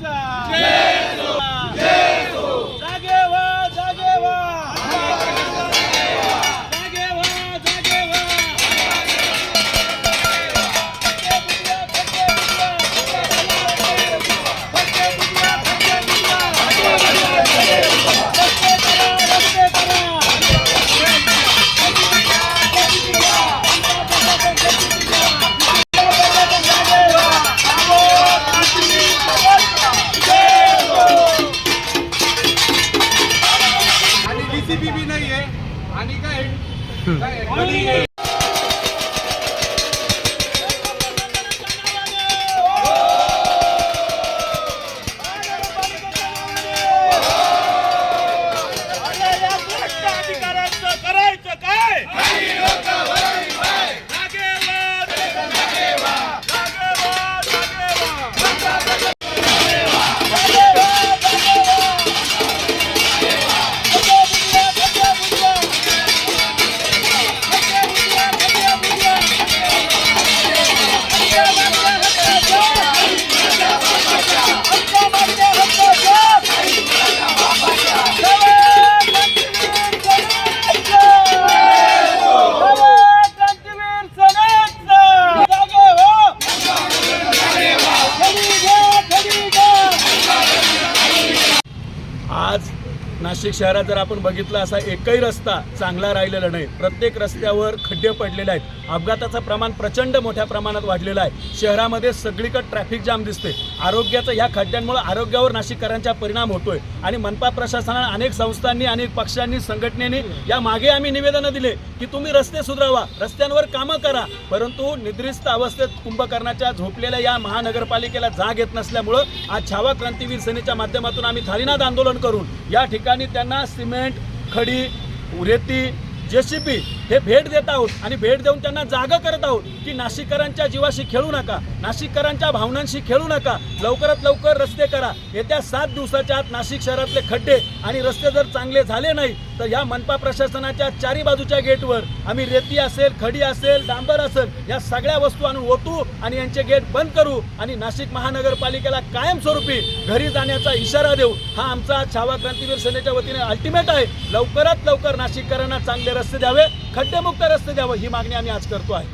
Jackson! आणि काय? नाशिक शहरात जर आपण बघितलं असा एकही रस्ता चांगला राहिलेला नाही. प्रत्येक रस्त्यावर खड्डे पडलेले आहेत. अपघाताचं प्रमाण प्रचंड मोठ्या प्रमाणात वाढलेलं आहे. शहरामध्ये सगळीकडे ट्रॅफिक जाम दिसते आरोग्याचं ह्या खड्ड्यांमुळे आरोग्यावर नाशिककरांचा परिणाम होतोय. आणि मनपा प्रशासनाने अनेक संस्थांनी अनेक पक्षांनी संघटनेने या मागे आम्ही निवेदनं दिले की तुम्ही रस्ते सुधारवा रस्त्यांवर कामं करा. परंतु निद्रिस्त अवस्थेत कुंभकर्णाच्या झोपलेल्या या महानगरपालिकेला जाग येत नसल्यामुळं आज छावा क्रांतीवीर सेनेच्या माध्यमातून आम्ही थालीनाद आंदोलन करून या ठिकाणी त्यांना सिमेंट खडी रेती जेसीबी हे भेट देत आहोत आणि भेट देऊन त्यांना जागं करत आहोत की नाशिककरांच्या जीवाशी खेळू नका नाशिककरांच्या भावनांशी खेळू नका. लवकरात लवकर रस्ते करा. येत्या सात दिवसाच्या आत नाशिक शहरातले खड्डे आणि रस्ते जर चांगले झाले नाही तर या मनपा प्रशासनाच्या चारी बाजूच्या गेटवर आम्ही रेती असेल खडी असेल डांबर असेल या सगळ्या वस्तू आणून ओतू आणि यांचे गेट बंद करू आणि नाशिक महानगरपालिकेला कायमस्वरूपी घरी जाण्याचा इशारा देऊ. हा आमचा छावा क्रांतीवीर सेनेच्या वतीने अल्टिमेट आहे. लवकरात लवकर नाशिककरांना चांगले रस्ते द्यावे. खड्डेमुक्त रस्ते द्यावं ही मागणी आम्ही आज करतो आहे.